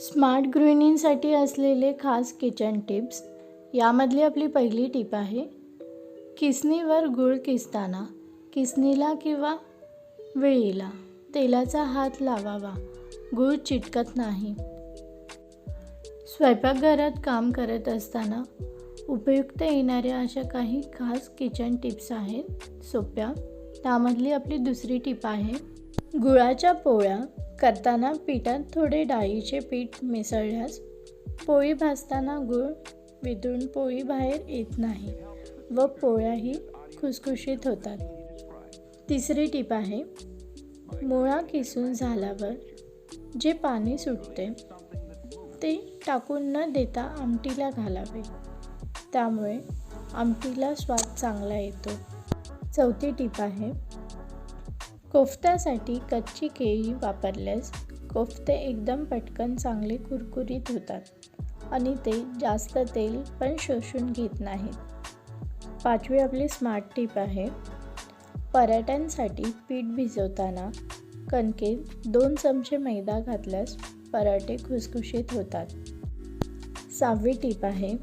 Smart गृहिणींसाठी असलेले खास kitchen tips यामधली आपली पहिली टीप आहे किसणीवर गूळ किसताना किसणीला किंवा विळीला तेलाचा हात लावावा गूळ चिटकत नाही. स्वयंपाकघरात काम करत असताना उपयुक्त येणाऱ्या अशा काही खास किचन टिप्स आहेत सोप्या त्यामधली आपली दुसरी टीप आहे. गुळाच्या पोळ्या करताना पिठात थोडे डाळीचे पीठ मिसळल्यास पोळी भाजताना गूळ वितळून पोळी बाहेर येत नाही व पोळ्याही खुसखुशीत होतात. तिसरी टीप आहे मुळा किसून झाल्यावर जे पाणी सुटते ते टाकून न देता आमटीला घालावे. त्यामुळे आमटीला स्वाद चांगला येतो. चौथी टीप आहे कोफ्त्यासाठी कच्ची केळी वापरल्यास कोफ्ते एकदम पटकन चांगले कुरकुरीत होतात आणि ते जास्त तेल पण शोषून घेत नाहीत. पाचवी आपली स्मार्ट टीप आहे पराठ्यांसाठी पीठ भिजवताना कणकेत दोन चमचे मैदा घातल्यास पराठे खुसखुशीत होतात. सहावी टीप आहे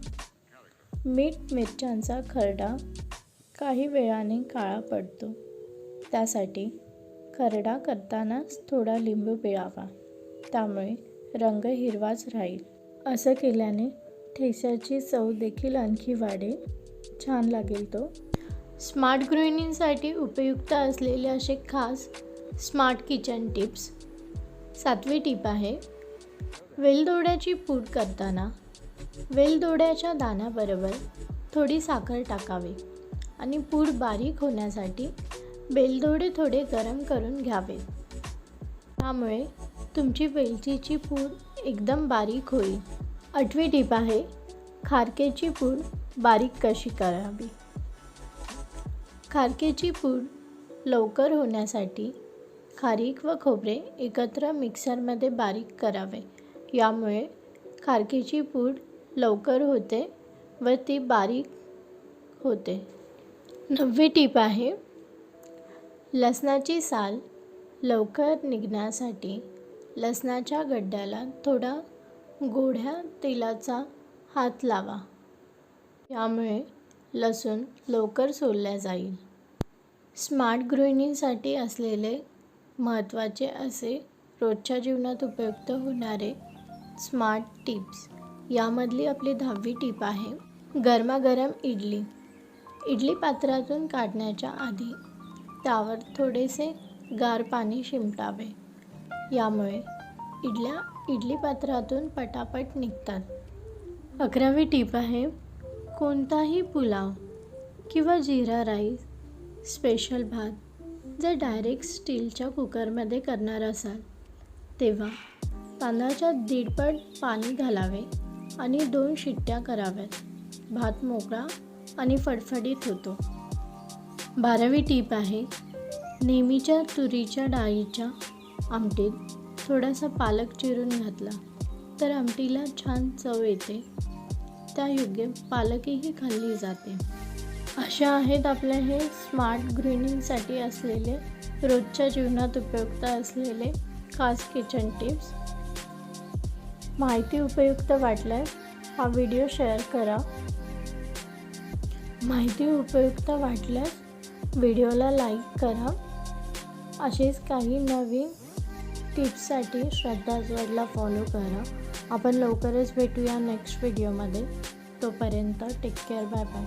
मीठ मिरच्यांचा खरडा काही वेळाने काळा पडतो. त्यासाठी खरडा करतानाच थोडा लिंबू पिळावा. त्यामुळे रंग हिरवाच राहील. असं केल्याने ठेस्याची चव देखील आणखी वाढेल. छान लागेल तो. स्मार्ट गृहिणींसाठी उपयुक्त असलेले असे खास स्मार्ट किचन टिप्स. सातवी टीप आहे वेलदोड्याची पूड करताना वेलदोड्याच्या दाण्याबरोबर थोडी साखर टाकावी. आणि पूड बारीक होण्यासाठी बेलदोडे थोडे गरम करून घ्यावे. त्यामुळे तुमची वेलचीची पूड एकदम बारीक होईल. आठवी टीप आहे खारकेची पूड बारीक कशी करावी? खारकेची पूड लवकर होण्यासाठी खारीक व खोबरे एकत्र मिक्सरमध्ये बारीक करावे. यामुळे खारकेची पूड लवकर होते व ती बारीक होते. नववी टीप आहे. लसणाची साल लवकर निघण्यासाठी लसणाच्या गड्ड्याला थोडा गोड्या तेलाचा हात लावा. यामुळे लसूण लवकर सोलल्या जाईल. स्मार्ट गृहिणींसाठी असलेले महत्त्वाचे असे रोजच्या जीवनात उपयुक्त होणारे स्मार्ट टिप्स यामधली आपली दहावी टीप आहे. गरमागरम इडली. इडली पात्रातून काढण्याच्या आधी त्यावर थोडेसे गार पाणी शिंपटावे यामुळे इडल्या इडली पात्रातून पटापट निघतात. अकरावी टीप आहे कोणताही पुलाव किंवा जिरा राईस स्पेशल भात जर डायरेक्ट स्टीलच्या कुकरमध्ये करणार असाल तेव्हा तांदळाच्या दीडपट पाणी घालावे आणि दोन शिट्ट्या कराव्यात. भात मोकळा आणि फडफडीत होतो. बारावी टीप आहे नेहमीच्या तुरीच्या डाळीच्या आमटीत थोडासा पालक चिरून घातला तर आमटीला छान चव येते. त्यायोग्य पालकही खाल्ली जाते. अशा आहेत आपल्या हे स्मार्ट ग्रीनिंगसाठी असलेले रोजच्या जीवनात उपयुक्त असलेले खास किचन टिप्स माहिती उपयुक्त वाटल्यास हा व्हिडिओ शेअर करा. माहिती उपयुक्त वाटल्यास व्हिडिओला लाईक करा. असेच काही नवीन टिप्ससाठी श्रद्धाजवडला फॉलो करा. आपण लवकरच भेटूया नेक्स्ट व्हिडिओमध्ये तोपर्यंत टेक केअर बाय बाय